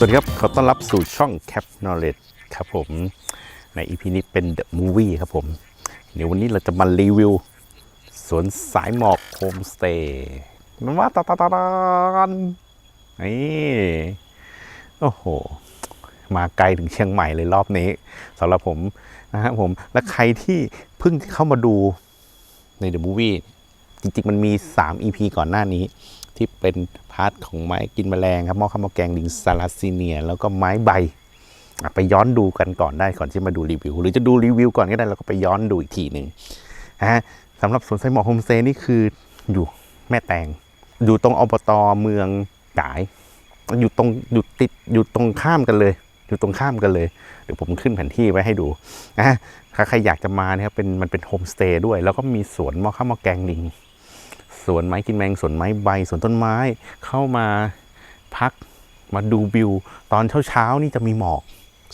สวัสดีครับ ขอต้อนรับสู่ช่อง Cap Knowledge ครับผมใน EP นี้เป็น The Movie ครับผม เดี๋ยววันนี้เราจะมารีวิว สวนสายหมอกโฮมสเตย์มันว่าตาตาตาตานนี่โอ้โห มาไกลถึงเชียงใหม่เลยรอบนี้สำหรับผมนะฮะผม และใครที่เพิ่งเข้ามาดูใน The Movie จริง ๆ มันมี 3 EP ก่อนหน้านี้ ที่เป็นพาร์ทของไม้กินแมลงครับหม้อข้าวหม้อแกงลิงซาลาซีเนีย แล้วก็ไม้ใบไปย้อนดูกันก่อนได้ก่อนที่มาดูรีวิว หรือจะดูรีวิวก่อนก็ได้แล้วก็ไปย้อนดูอีกทีหนึ่งนะฮะสำหรับสวนไซหมอกโฮมสเตย์นี่คืออยู่แม่แตง อยู่ตรงอบตเมืองกาย อยู่ตรงอยู่ติดอยู่ตรงข้ามกันเลย อยู่ตรงข้ามกันเลยเดี๋ยวผมขึ้นแผนที่ไว้ให้ดูนะถ้าใครอยากจะมาเนี่ยเป็นมันเป็นโฮมสเตย์ด้วย แล้วก็มีสวนมอข้าวมอแกงลิง สวนไม้กินแมงสวนไม้ใบสวนต้นไม้เข้ามาพักมาดูวิว ตอนเช้าๆนี่จะมีหมอก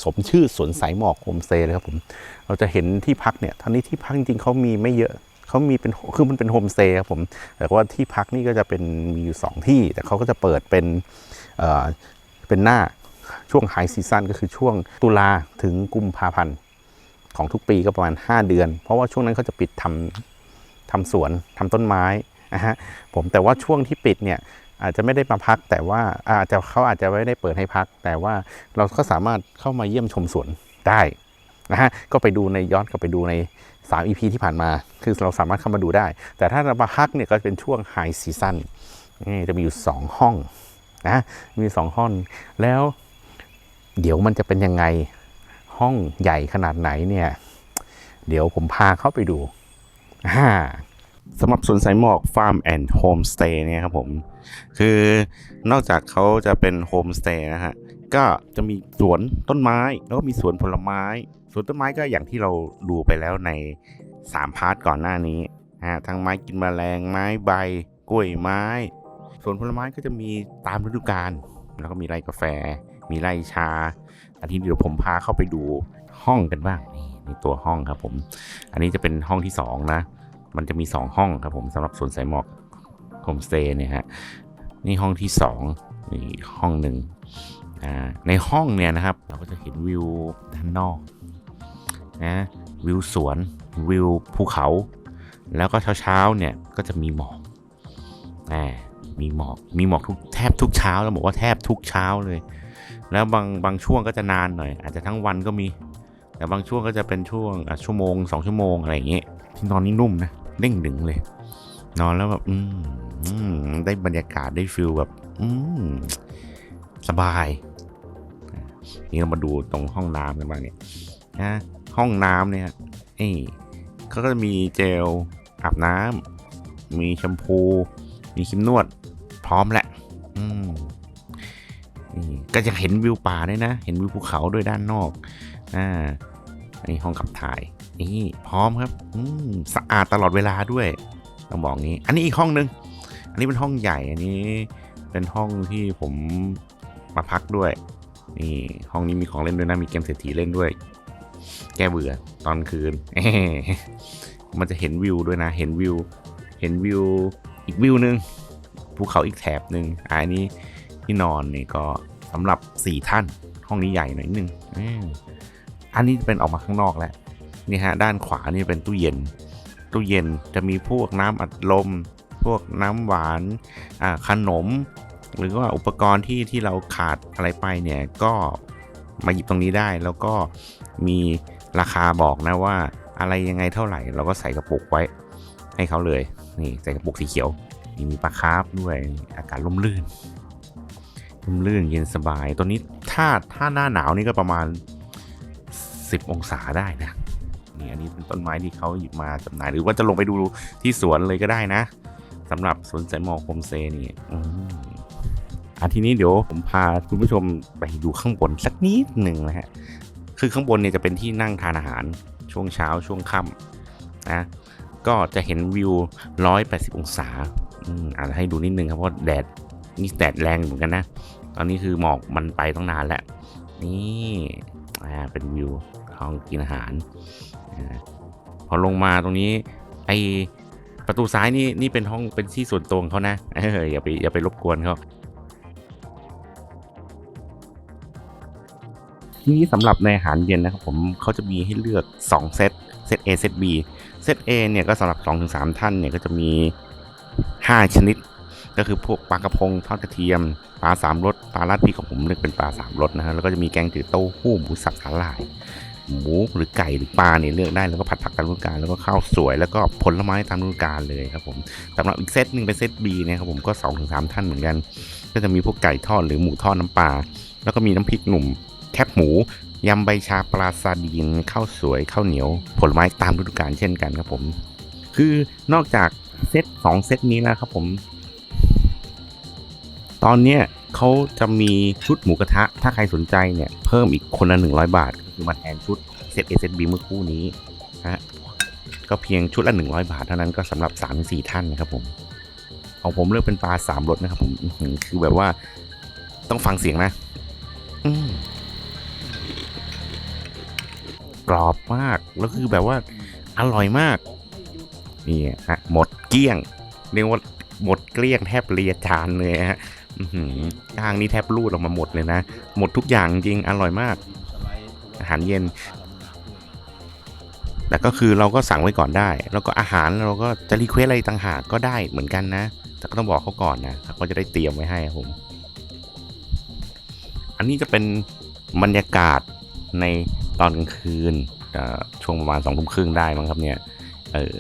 สมชื่อสวนสายหมอกโฮมสเตย์เลยครับผมเราจะเห็นที่พักเนี่ยท่านี้ที่พักจริงๆเขามีไม่เยอะเขามีเป็นคือมันเป็นโฮมสเตย์ครับผมแต่ว่าที่พักนี่ก็จะเป็นมีอยู่สองที่ แต่เขาก็จะเปิดเป็นเอ่อเป็นหน้าช่วงไฮซีซันก็คือช่วงตุลาถึงกุมภาพันธ์ของทุกปีก็ประมาณ 5 เดือน เพราะว่าช่วงนั้นเขาจะปิดทำทำสวนทำต้นไม้ นะฮะผมแต่ว่าช่วงที่ปิดเนี่ยอาจจะไม่ได้มาพัก แต่ว่าอาจจะเขาอาจจะไม่ได้เปิดให้พัก แต่ว่าเราก็สามารถเข้ามาเยี่ยมชมสวนได้นะฮะก็ไปดูในย้อนกลับไปดูใน 3 EP ที่ผ่านมา คือเราสามารถเข้ามาดูได้ แต่ถ้าเรามาพักเนี่ยก็เป็นช่วงไฮซีซั o นนี่จะมีอยู่ 2 ห้องนะมี 2 ห้องแล้วเดี๋ยวมันจะเป็นยังไงห้องใหญ่ขนาดไหนเนี่ย เดี๋ยวผมพาเข้าไปดูอ่า สำหรับสวนสายหมอกฟาร์มแอนด์โฮมสเตย์เนี่ยครับผม คือนอกจากเขาจะเป็นโฮมสเตย์นะฮะ ก็จะมีสวนต้นไม้ แล้วก็มีสวนผลไม้ สวนต้นไม้ก็อย่างที่เราดูไปแล้วใน 3 พาร์ทก่อนหน้านี้ฮะทั้งไม้กินแมลงไม้ใบกล้วยไม้ สวนผลไม้ก็จะมีตามฤดูกาลแล้วก็มีไร่กาแฟ มีไร่ชาอันที่เดี๋ยวผมพาเข้าไปดูห้องกันบ้างนี่ในตัวห้องครับผม อันนี้จะเป็นห้องที่ 2 นะ มันจะมี 2 ห้องครับผมสำหรับสวนสายหมอกโฮมสเตย์เนี่ยฮะนี่ห้องที่2นี่ห้องหนึ่งในห้องเนี่ยนะครับ เราก็จะเห็นวิวด้านนอกนะวิวสวนวิวภูเขา แล้วก็เช้าๆเนี่ยก็จะมีหมอกอ่ามีหมอกมีหมอกทุกแทบทุกเช้าแล้วบอกว่าแทบทุกเช้าเลย แล้วบางบางช่วงก็จะนานหน่อย อาจจะทั้งวันก็มี แต่บางช่วงก็จะเป็นช่วงอะชั่วโมงสองชั่วโมงอะไรอย่างเงี้ยที่นอนนี่นุ่มนะ เด้งดึงเลย นอนแล้วแบบอืมอมได้บรรยากาศได้ฟิลแบบ อืมสบาย นี่เรามาดูตรงห้องน้ำกันบ้างเนี่ยนะห้องน้ำเนี่ยเอ้เขาก็จะมีเจลอาบน้ำมีแชมพู มีครีมนวด พร้อมแหละ อืมนี่ก็จะเห็นวิวป่าด้วยนะ เห็นวิวภูเขาด้วยด้านนอก อ่าอันนี้ห้องขับถ่าย นี่พร้อมครับอืมสะอาดตลอดเวลาด้วยต้องบอกงี้ อันนี้อีกห้องหนึ่งอันนี้เป็นห้องใหญ่อันนี้เป็นห้องที่ผมมาพักด้วย นี่ห้องนี้มีของเล่นด้วยนะมีเกมเศรษฐีเล่นด้วย แก้เบื่อตอนคืนมันจะเห็นวิวด้วยนะ เห็นวิว เห็นวิวอีกวิวหนึ่งภูเขาอีกแถบหนึ่งอันนี้ที่นอนนี่ก็สำหรับสี่ท่าน ห้องนี้ใหญ่หน่อยนึงอันนี้เป็นออกมาข้างนอกแล้ว นี่ฮะด้านขวานี่เป็นตู้เย็น ตู้เย็นจะมีพวกน้ำอัดลม พวกน้ำหวานขนม หรือว่าอุปกรณ์ที่ที่เราขาดอะไรไปเนี่ยก็มาหยิบตรงนี้ได้แล้วก็มีราคาบอกนะว่าอะไรยังไงเท่าไหร่ เราก็ใส่กระปุกไว้ให้เขาเลยนี่ใส่กระปุกสีเขียวนี่มีปลาคาร์ฟด้วยอากาศร่มรื่นร่มรื่นเย็นสบายตัวนี้ถ้าถ้าหน้าหนาวนี่ก็ประมาณ 10 องศาได้นะ อันนี้เป็นต้นไม้ที่เขาหยิบมาจำหน่าย หรือว่าจะลงไปดูที่สวนเลยก็ได้นะสำหรับสวนสายหมอกโฮมเตย์นี่อะทีนี้เดี๋ยวผมพาคุณผู้ชมไปดูข้างบนสักนิดหนึ่งนะฮะคือข้างบนเนี่ยจะเป็นที่นั่งทานอาหารช่วงเช้าช่วงค่ำนะก็จะเห็นวิว 180 องศาอืมอาจจะให้ดูนิดนึงครับเพราะแดดนี่แดดแรงเหมือนกันนะ ตอนนี้คือหมอกมันไปต้องนานแล้ว นี่อ่าเป็นวิวห้องกินอาหาร พอลงมาตรงนี้ ไอประตูซ้ายนี่นี่เป็นห้องเป็นที่ส่วนตัวของเขานะเอออย่าไปอย่าไปรบกวนเขาทีนี้สำหรับในอาหารเย็นนะครับผมเขาจะมีให้เลือก 2 เซตเซต A เซต B เซต A เนี่ยก็สำหรับ 2-3 ท่านเนี่ยก็จะมี 5 ชนิด ก็คือพวกปลากระพงทอดกระเทียม ปลาสามรสปลาราดพริกของผมเลือกเป็นปลาสามรสนะฮะแล้วก็จะมีแกงจืดเต้าหู้หมูสับสาหร่าย หมูหรือไก่หรือปลาเนี่ยเลือกได้แล้วก็ผัดผักตามฤดูกาลแล้วก็ข้าวสวยแล้วก็ผลไม้ตามฤดูกาลเลยครับผมสำหรับอีกเซตหนึ่งเป็นเซต B นะครับผมก็2อถึงสท่านเหมือนกัน ก็จะมีพวกไก่ทอดหรือหมูทอดน้ำปลาแล้วก็มีน้ำพริกหนุ่มแคบหมูยำใบชาปลาซาดีนข้าวสวยข้าวเหนียว ผลไม้ตามฤดูกาลเช่นกันครับผม คือนอกจากเซตสองเซตนี้นะครับผม ตอนเนี้ย เขาจะมีชุดหมูกระทะ ถ้าใครสนใจเนี่ย เพิ่มอีกคนละ100 บาท ก็คือมาแทนชุดเซตเอเซตบีเมื่อคู่นี้นะฮะก็เพียงชุดละ 100 บาทเท่านั้นก็สำหรับ 3-4 ท่านนะครับผมของผมเลือกเป็นปลาสามรสนะครับผมคือแบบว่าต้องฟังเสียงนะกรอบมาก แล้วคือแบบว่าอร่อยมาก นี่ฮะ หมดเกลี้ยง เรียกว่าหมดเกลี้ยงแทบเรียจานเลยฮะ ย่างนี่แทบรูดออกมาหมดเลยนะ หมดทุกอย่างจริงอร่อยมาก อาหารเย็น แต่ก็คือเราก็สั่งไว้ก่อนได้ แล้วก็อาหารเราก็จะรีเควสอะไรต่างหากก็ได้เหมือนกันนะ แต่ก็ต้องบอกเขาก่อนนะเขาจะได้เตรียมไว้ให้ผม อันนี้จะเป็นบรรยากาศในตอนกลางคืนช่วงประมาณสองทุ่มครึ่งได้มั้งครับเนี่ย เออ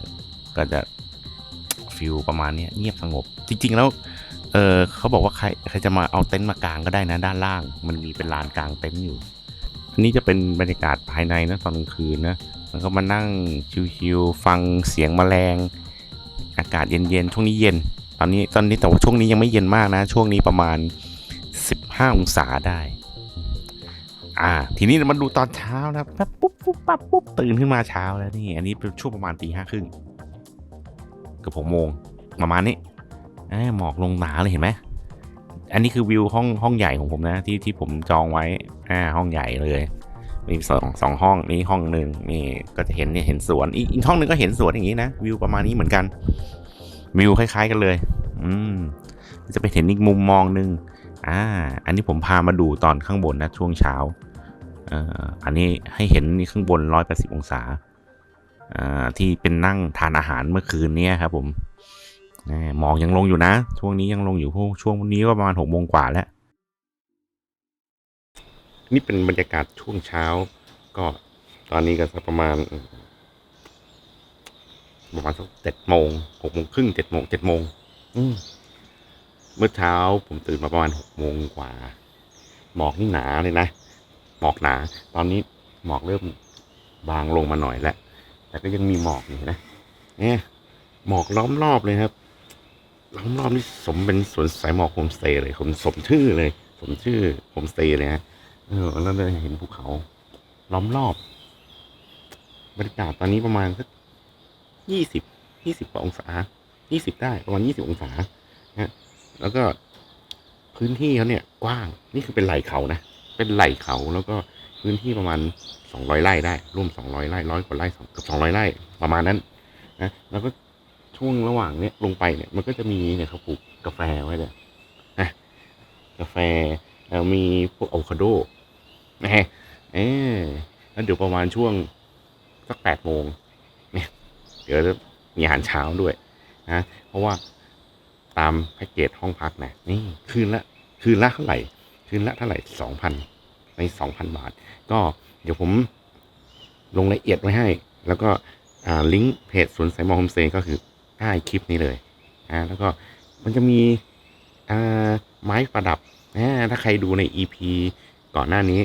ก็จะฟิลประมาณนี้เงียบสงบ จริง ๆ แล้ว เออเขาบอกว่าใครใครจะมาเอาเต็นท์มากางก็ได้นะด้านล่าง มันมีเป็นลานกลางเต็นท์อยู่ อันนี้จะเป็นบรรยากาศภายในนะตอนกลางคืนนะมันก็มานั่งชิวๆฟังเสียงแมลง อากาศเย็นๆช่วงนี้เย็น ตอนนี้ตอนนี้แต่ว่าช่วงนี้ยังไม่เย็นมากนะ ช่วงนี้ประมาณ 15 องศาได้ อ่า ทีนี้เรามาดูตอนเช้านะครับแป๊บปุ๊บปุ๊บปั๊บปุ๊บตื่นขึ้นมาเช้าแล้วนี่ อันนี้เป็นช่วงประมาณตีห้าครึ่งกับหกโมงประมาณนี้ หมอกลงหนาเลยเห็นไหมอันนี้คือวิวห้องห้องใหญ่ของผมนะ ที่ที่ผมจองไว้อ่าห้องใหญ่เลย มีสองสองห้องนี่ห้องหนึ่งนี่ก็จะเห็นเนี่ยเห็นสวนอีกอีกห้องหนึ่งก็เห็นสวนอย่างนี้นะวิวประมาณนี้เหมือนกันวิวคล้าย ๆ กันเลย อืมจะไปเห็นอีกมุมมองหนึ่งอ่า อันนี้ผมพามาดูตอนข้างบนนะช่วงเช้าอ่ออันนี้ให้เห็นนี่ข้างบน180องศาอ่าที่เป็นนั่งทานอาหารเมื่อคืนเนี้ยครับผม หม่หมอกยังลงอยู่นะ ช่วงนี้ยังลงอยู่พวกช่วงนี้ก็ประมาณหกโมงกว่าแล้ว นี่เป็นบรรยากาศช่วงเช้า ก็ตอนนี้ก็สักประมาณ ประมาณสักเจ็ดโมงหกโมงครึ่งเจ็ดโมงเจ็ดโมงอืมเมื่อเช้าผมตื่นมาประมาณหกโมงกว่า หมอกนี่หนาเลยนะหมอกหนา ตอนนี้หมอกเริ่มบางลงมาหน่อยแล้วแต่ก็ยังมีหมอกอยู่นะเนี่ยหมอกล้อมรอบเลยครับ ล้อมรอบนี่สมเป็นสวนสายหมอกโฮมสเตย์เลยผมสมชื่อเลย สมชื่อโฮมสเตย์เลยนะเออแล้วเราเห็นภูเขาล้อมรอบบรรยากาศตอนนี้ประมาณสักยี่สิบยี่สิบกว่าองศายี่สิบได้ประมาณยี่สิบองศานะแล้วก็พื้นที่เขาเนี่ยกว้างนี่คือเป็นไหล่เขานะเป็นไหล่เขาแล้วก็พื้นที่ประมาณสองร้อยไร่ได้ร่วมสองร้อยไร่ร้อยกว่าไร่สองเกับสองร้อยไร่ประมาณนั้นนะแล้วก็ ช่วงระหว่างเนี้ยลงไปเนี่ยมันก็จะมีเนี่ยเขาปลูกกาแฟไว้เลยนะกาแฟแล้วมีพวกอะโวคาโดนะฮะเออแล้วเดี๋ยวประมาณช่วงสักแปดโมงเนี่ยเดี๋ยวจะมีอาหารเช้าด้วยนะเพราะว่าตามแพ็กเกจห้องพักนะนี่คืนละคืนละเท่าไหร่ คืนละเท่าไหร่สองพันในสองพันบาท ก็เดี๋ยวผมลงรายละเอียดไว้ให้ แล้วก็อ่าลิงก์เพจสวนสายมอโฮมสเตย์ก็คือ ใต้คลิปนี้เลยอ่าแล้วก็มันจะมีอ่าไม้ประดับอ่าถ้าใครดูใน EP ก่อนหน้านี้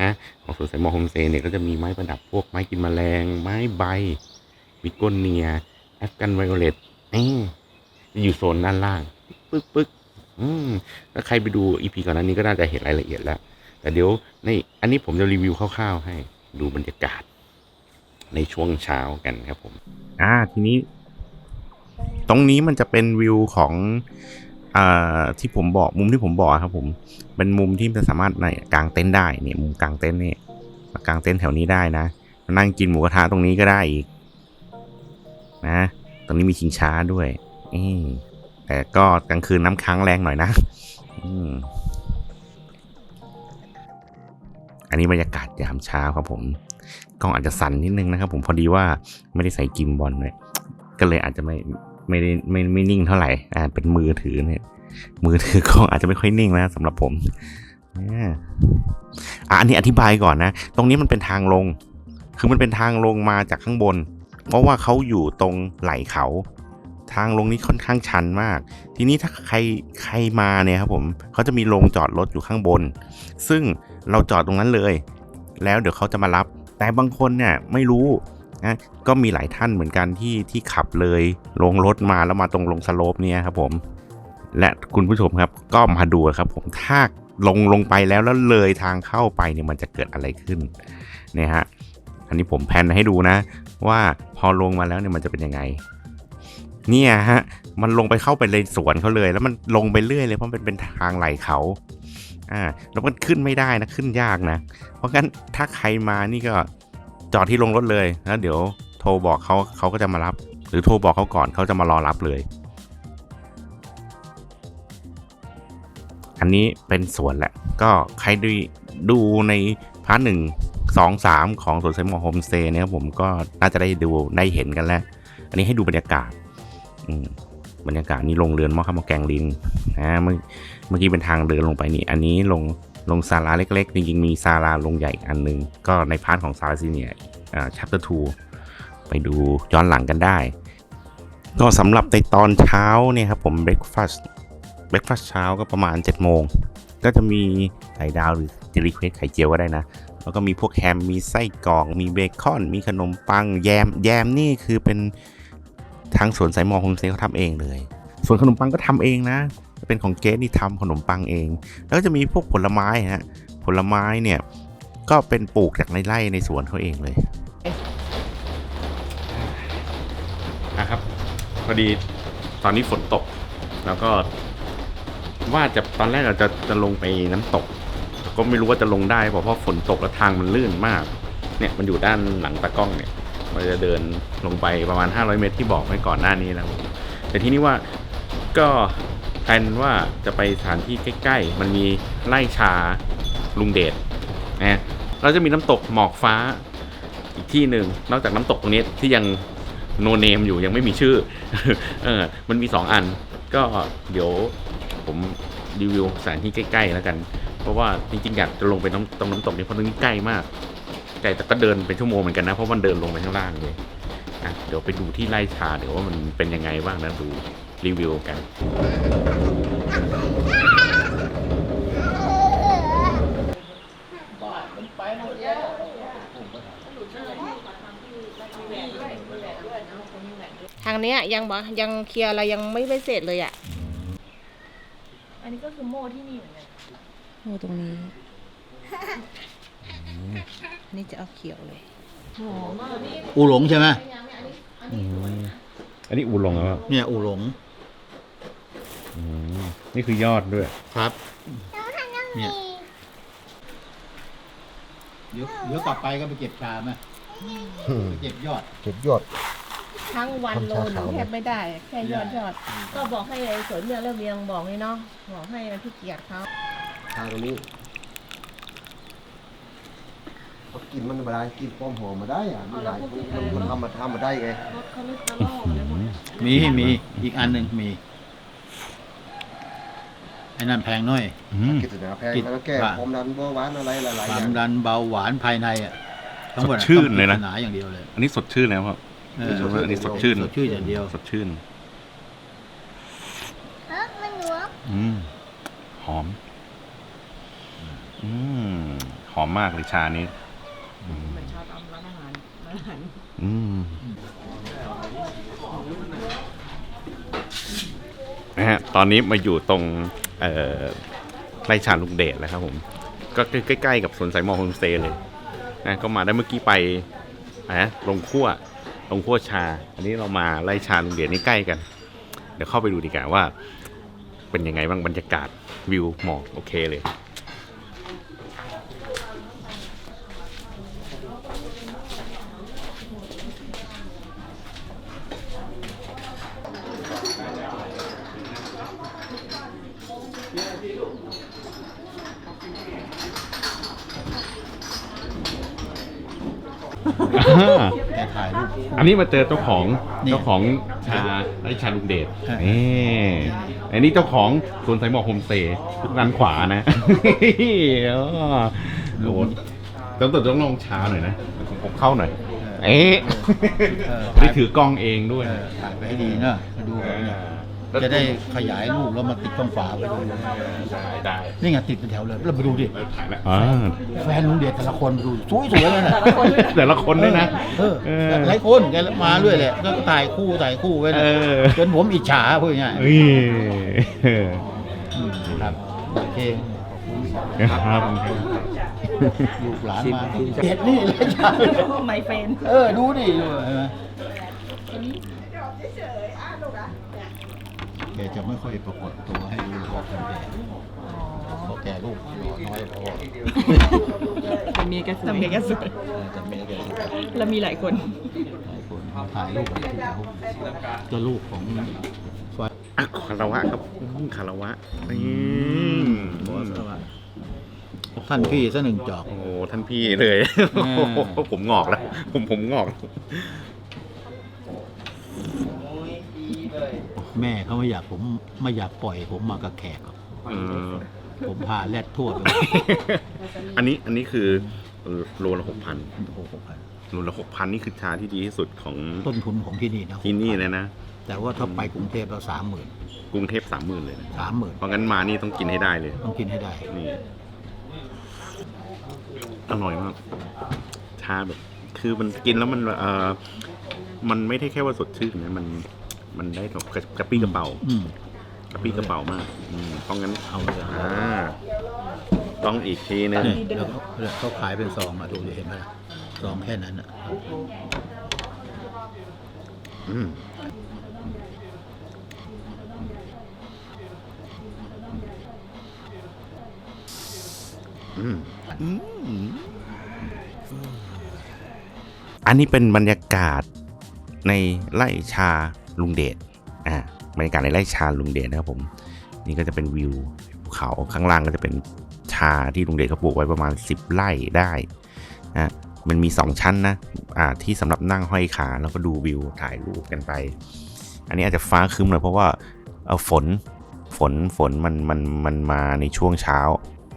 นะของสวนสายมอโฮมเตย์เนี่ยก็จะมีไม้ประดับพวกไม้กินแมลง ไม้ใบบิโกเนียแอฟกันไวโอเลตนี่อยู่โซนด้านล่างปึ๊กปึ๊กอืมถ้าใครไปดู EP ก่อนหน้านี้ก็น่าจะเห็นรายละเอียดแล้ว แต่เดี๋ยวในอันนี้ผมจะรีวิวคร่าวๆ ให้ดูบรรยากาศ ในช่วงเช้ากันครับผม อ่าทีนี้ ตรงนี้มันจะเป็นวิวของอ่าที่ผมบอกมุมที่ผมบอกครับผมเป็นมุมที่จะสามารถในกางเต็นท์ได้เนี่ยมุมกางเต็นท์เนี่ยมากางเต็นท์แถวนี้ได้นะมานั่งกินหมูกระทะตรงนี้ก็ได้อีกนะ ตรงนี้มีชิงช้าด้วยอืแต่ก็กลางคืนน้ำค้างแรงหน่อยนะอือันนี้บรรยากาศยามเช้าครับผมกล้องอาจจะสั่นนิดนึงนะครับผมพอดีว่าไม่ได้ใส่กิมบอลเลยก็เลยอาจจะไม่ ไม่ได้ไม่ไม่นิ่งเท่าไหร่อ่าเป็นมือถือเนี่ย มือถือกล้องอาจจะไม่ค่อยนิ่งนะสำหรับผมอ่าอันนี้อธิบายก่อนนะ ตรงนี้มันเป็นทางลง คือมันเป็นทางลงมาจากข้างบน เพราะว่าเขาอยู่ตรงไหล่เขา ทางลงนี้ค่อนข้างชันมาก ทีนี้ถ้าใครใครมาเนี่ยครับผมเขาจะมีโรงจอดรถอยู่ข้างบน ซึ่งเราจอดตรงนั้นเลย แล้วเดี๋ยวเขาจะมารับ แต่บางคนเนี่ยไม่รู้ นะก็มีหลายท่านเหมือนกันที่ที่ขับเลยลงรถมาแล้วมาตรงลงสโลปเนี่ยครับผมและคุณผู้ชมครับก็มาดูครับผมถ้าลงลงไปแล้วแล้วเลยทางเข้าไปเนี่ยมันจะเกิดอะไรขึ้นเนี่ยฮะอันนี้ผมแพนให้ดูนะ ว่าพอลงมาแล้วเนี่ยมันจะเป็นยังไงเนี่ยฮะมันลงไปเข้าไปในสวนเขาเลย แล้วมันลงไปเรื่อยเลยเพราะมันเป็นทางไหลเขาอ่าแล้วมันขึ้นไม่ได้นะขึ้นยากนะ เพราะงั้นถ้าใครมานี่ก็ จอดที่ลงรถเลยแล้วเดี๋ยวโทรบอกเขาเขาก็จะมารับ หรือโทรบอกเขาก่อนเขาจะมารอรับเลย อันนี้เป็นสวนแหละ ก็ใครดูดูในพาร์ทหนึ่งสองสามของสวนไซมอร์โฮมสเตย์เนี่ยผมก็น่าจะได้ดูได้เห็นกันแล้ว อันนี้ให้ดูบรรยากาศอืมบรรยากาศนี้ลงเรือนม้อข้าวมอแกงลิงนะเมื่อเมื่อกี้เป็นทางเดินลงไปนี่ อันนี้ลง ลงศาลาเล็กๆ จริงๆ มีศาลาลงใหญ่อันหนึง ก็ในพาร์ทของศาลาซีเนียอ่า chapter 2ไปดูย้อนหลังกันได้ ก็สำหรับในตอนเช้าเนี่ยครับผม breakfast breakfast เช้าก็ประมาณ7โมง ก็จะมีไข่ดาวหรือจะรีเควสไข่เจียวก็ได้นะ แล้วก็มีพวกแฮม มีไส้กรอก มีเบคอน มีขนมปัง แยม แยมนี่คือเป็นทางสวนสายมอโฮมสเตย์เขาทำเองเลย ส่วนขนมปังก็ทำเองนะ เป็นของเกสนี่ทำขนมปังเอง แล้วก็จะมีพวกผลไม้ฮะผลไม้เนี่ยก็เป็นปลูกจากในไร่ในสวนเขาเองเลยนะครับพอดีตอนนี้ฝนตก แล้วก็ว่าจะตอนแรกเราจะจะลงไปน้ำตก ก็ไม่รู้ว่าจะลงได้เพราะเพราะฝนตกแล้วทางมันลื่นมาก เนี่ยมันอยู่ด้านหลังตากล้องเนี่ยมันจะเดินลงไปประมาณ 500 เมตรที่บอกไว้ก่อนหน้านี้แล้วแต่ที่นี่ว่าก็ แพลนว่าจะไปสถานที่ใกล้ ๆ มันมีไร่ชาลุงเดชนะเราจะมีน้ำตกหมอกฟ้าอีกที่หนึ่งนอกจากน้ำตกตรงนี้ที่ยังโนเนมอยู่ยังไม่มีชื่อเออมันมีสองอัน ก็เดี๋ยวผมรีวิวสถานที่ใกล้ๆแล้วกัน เพราะว่าจริงๆอยากจะลงไปน้ำตรงน้ำตกนี้เพราะตรงนี้ใกล้มากไกลแต่ก็เดินเป็นชั่วโมงเหมือนกันนะเพราะมันเดินลงไปข้างล่างเลยอะเดี๋ยวไปดูที่ไร่ชาเดี๋ยวว่ามันเป็นยังไงบ้างนะดู รีวิวกัน ทางเนี้ยยังบอกยังเคลียร์อะไรยังไม่ไม่เสร็จเลยอะ อันนี้ก็คือโม่ที่นี่เหมือนกันโอ้ตรงนี้อันนี้จะเอาเขียวเลยอูหลงใช่ไหมอันนี้อูลงแล้วเนี่ยอูหลง นี่คือยอดด้วย ครับเนี่ยเดี๋ยวเดี๋ยวกลับไปก็ไปเก็บชาไหมไปเก็บยอด เก็บยอด ทั้งวันโลหนึ่งแทบไม่ได้ แค่ยอดยอด ก็บอกให้ไอ้สวนเมียเริ่มเรียงบอกนี่เนาะบอกให้มันที่เกียจเขาทางตรงนี้เขากินมันธรรมดากินป้อมหอมมาได้อะมันหลายมันมันทำมาทำมาได้ไง รถเขาลึกกระโลกเลยหมดมีมีอีกอันหนึ่งมีไอ้นั่นแพงหน้อยกิจนาแพงแล้วแก้ความดันเบาหวานอะไรหลายๆคอวามย่างดันเบาหวานภายในอะทั้งหมดสดชื่นเลยนะ ต้องปริศนาอย่างเดียวเลยอันนี้สดชื่นแล้วครับ เอออันนี้สดชื่นสดชื่นอย่างเดียว สดชื่นฮะมันหนูอืมหอม อืมหอมมากเลยชานี้เหมือนชาตามร้านอาหารร้านอาหารอืมนะฮะตอนนี้มาอยู่ตรงเอ่อ ไร่ชาลุงเดชแล้วครับผมก็ใกล้ๆกับสวนสายหมอโฮมสเตย์เลยนะก็มาได้เมื่อกี้ไปนะลงขั้วลงขั้วชา อันนี้เรามาไร่ชาลุงเดชนี่ใกล้กัน เดี๋ยวเข้าไปดูดีกว่าว่า เป็นยังไงบ้างบรรยากาศวิวหมอกโอเคเลย แกถ่ายรูป อันนี้มาเจอเจ้าของนี่เจ้าของชาไร่ชาลุงเดชใช่นี่อันนี้เจ้าของสวนสายหมอกโฮมสเตย์ด้านขวานะอ๋อโอ้โหต้องต้องลองชาหน่อยนะผมผมเข้าหน่อย เอ๊ะ เออ ได้ถือกล้องเองด้วย เออถ่ายไปให้ดีนะมาดูกันเนี่ย จะได้ขยายรูปแล้วมาติดกล้องฝาไปดูได้ได้นี่ไงติดเป็นแถวเลยแล้วมาดูดิถ่ายแล้วอ่าแฟนลุงเดชแต่ละคนมาดูสวยๆเลยนะแต่ละคนด้วยนะเออเออหลายคนแกมาเรื่อยแหละก็ถ่ายคู่ถ่ายคู่ไว้นะเออจนผมอิจฉาพูดง่ายเอ้ยๆอืมครับโอเคครับลูกหลานมาเด็ดนี่เลยจ้าไมเฟนเออดูดิดูเห็นไหมแกจะไม่ค่อยปรากฏตัวให้ดูเพราะแกเพราะแกลูกหล่อน้อยเพราะว่าจะมีกระสวยจะมีกระสวยเออแต่แม่แกลูกหลายแล้วมีหลายคนคนถ่ายรูปกับถ่ายรูปก็ลูกของไฟอะคารวะครับอืมคารวะนี่บอสว่าท่านพี่ซะหนึ่งจอก โอ้โหท่านพี่เลยอืมผมงอกแล้ว ผมผมงอก แล้วแม่เขาไม่อยากผมไม่อยากปล่อยผมมากับแขกหรอกอืมผมพาแรดทั่วไปอันนี้อันนี้คือโลละหกพันโอ้โหพันโลละหกพันนี่คือชาที่ดีที่สุดของต้นทุนของที่นี่นะที่นี่เลยนะแต่ว่าถ้าไปกรุงเทพเราสามหมื่นกรุงเทพสามหมื่นเลยนะสามหมื่นเพราะงั้นมานี่ต้องกินให้ได้เลย ต้องกินให้ได้ นี่อร่อยมาก ชาแบบ คือมันกินแล้วมัน เออมันไม่ได้แค่ว่าสดชื่นนะมัน มันได้แบบกระกระปี้กระเป๋าอืมกระปี้กระเป๋ามากอืมเพราะงั้นเอาเลยอ่าต้องอีกทีนึงนี่แล้วเขาแล้วเขาขายเป็นซองมาดูดิเห็นไหมล่ะซองแค่นั้นอะอืมอืมอันนี้เป็นบรรยากาศในไร่ชา ลุงเดชอ่าบรรยากาศในไร่ชาลุงเดชนะครับผม นี่ก็จะเป็นวิวภูเขาข้างล่างก็จะเป็นชาที่ลุงเดชเขาปลูกไว้ประมาณ 10 ไร่ได้นะมันมี 2 ชั้นนะอ่าที่สำหรับนั่งห้อยขาแล้วก็ดูวิวถ่ายรูปกันไป อันนี้อาจจะฟ้าคึ้มหน่อยเพราะว่าเอาฝนฝนฝนมันมันมันมาในช่วงเช้า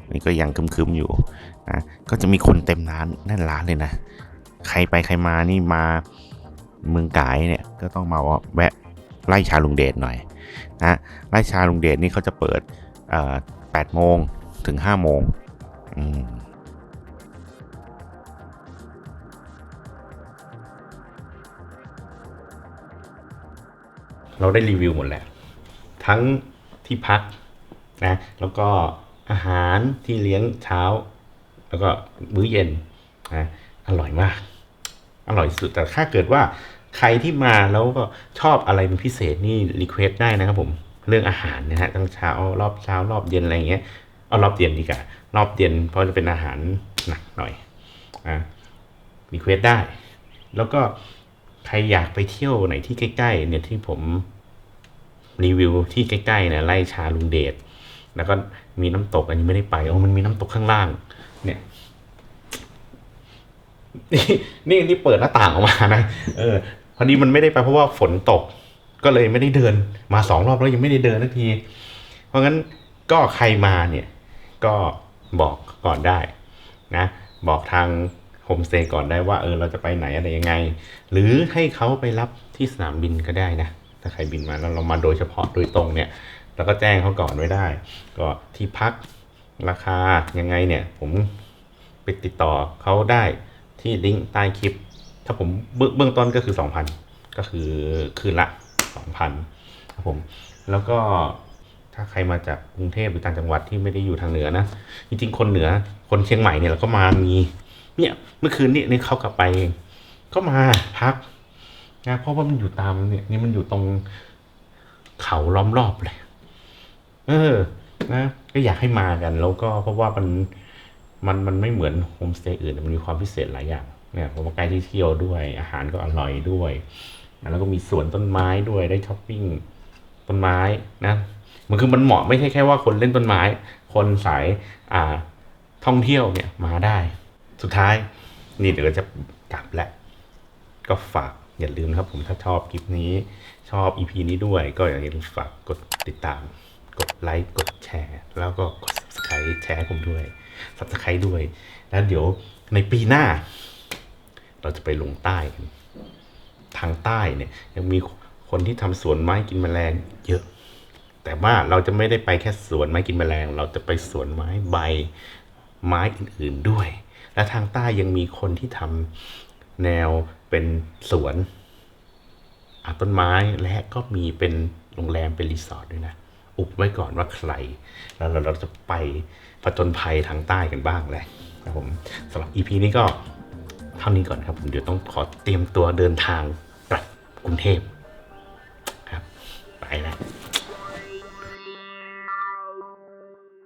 อันนี่ก็ยังครึมๆอยู่นะก็จะมีคนเต็มร้านแน่นร้านเลยนะ ใครไปใครมานี่มา เมืองกายเนี่ยก็ต้องมาแวะไล่ชาลุงเดชหน่อยนะไล่ชาลุงเดชนี่เขาจะเปิดเอ่อ8โมงถึง5โมงมเราได้รีวิวหมดแล้ว ทั้งที่พักนะแล้วก็อาหารที่เลี้ยงเช้า แล้วก็มื้อเย็นนะอร่อยมาก อร่อยสุด แต่ถ้าเกิดว่าใครที่มาแล้วก็ชอบอะไรเป็นพิเศษนี่รีเควสได้นะครับผมเรื่องอาหารนะฮะตั้งเช้ารอบเช้ารอบเย็นอะไรเงี้ยเอารอบเย็นดีกว่ารอบเย็นเพราะจะเป็นอาหารหนักหน่อยอะรีเควสได้ แล้วก็ใครอยากไปเที่ยวไหนที่ใกล้ๆเนี่ยที่ผมรีวิวที่ใกล้ๆเนี่ยไล่ชาลุงเดชแล้วก็มีน้ำตกอันนี้ไม่ได้ไปโอ้มันมีน้ำตกข้างล่าง เนี่ย นี่นี่นี่เปิดหน้าต่างออกมานะเออ พอดีมันไม่ได้ไปเพราะว่าฝนตก ก็เลยไม่ได้เดินมาสองรอบแล้วยังไม่ได้เดินสักที เพราะงั้นก็ใครมาเนี่ยก็บอกก่อนได้นะ บอกทางโฮมสเตย์ก่อนได้ว่าเออเราจะไปไหนอะไรยังไง หรือให้เขาไปรับที่สนามบินก็ได้นะ ถ้าใครบินมาแล้วเรามาโดยเฉพาะโดยตรงเนี่ยเราก็แจ้งเขาก่อนไว้ได้ ก็ที่พักราคายังไงเนี่ย ผมไปติดต่อเขาได้ ที่ลิงก์ใต้คลิป ถ้าผมเบื้องเบื้องต้นก็คือ 2,000 ก็คือคืนละ 2,000ครับผม แล้วก็ถ้าใครมาจากกรุงเทพหรือต่างจังหวัดที่ไม่ได้อยู่ทางเหนือนะจริงๆคนเหนือคนเชียงใหม่เนี่ยเราก็มามีเนี่ยเมื่อคืนนี้นี่เขากลับไปเองก็มาพักนะเพราะว่ามันอยู่ตามเนี่ยนี่มันอยู่ตรงเขาล้อมรอบเลย เออ นะ ก็อยากให้มากัน แล้วก็เพราะว่ามัน มันมันไม่เหมือนโฮมสเตย์อื่น มันมีความพิเศษหลายอย่างเนี่ยเพราะว่าใกล้ที่เที่ยวด้วย อาหารก็อร่อยด้วย แล้วก็มีสวนต้นไม้ด้วยได้ช้อปปิ้งต้นไม้นะมันคือมันเหมาะไม่ใช่แค่ว่าคนเล่นต้นไม้ คนสายอ่าท่องเที่ยวเนี่ยมาได้ สุดท้ายนี่เดี๋ยวจะกลับแล้วก็ฝากอย่าลืมนะครับผมถ้าชอบคลิปนี้ชอบ EP นี้ด้วยก็อย่าลืมฝากกดติดตาม กดไลค์กดแชร์ แล้วก็กด subscribe แชร์ผมด้วย subscribe ด้วย แล้วเดี๋ยวในปีหน้า เราจะไปลงใต้กันทางใต้เนี่ย ยังมีคนที่ทำสวนไม้กินแมลงเยอะ แต่ว่าเราจะไม่ได้ไปแค่สวนไม้กินแมลง เราจะไปสวนไม้ใบไม้อื่นๆด้วย และทางใต้ยังมีคนที่ทำแนวเป็นสวนอาต้นไม้และก็มีเป็นโรงแรมเป็นรีสอร์ทด้วยนะ อุบไว้ก่อนว่าใคร แล้วเราจะไป ผจญภัยทางใต้กันบ้างเละครับผมสำหรับ EP นี้ก็เท่านี้ก่อนครับผมเดี๋ยวต้องขอเตรียมตัวเดินทางกลับกรุงเทพครับไปแล้ว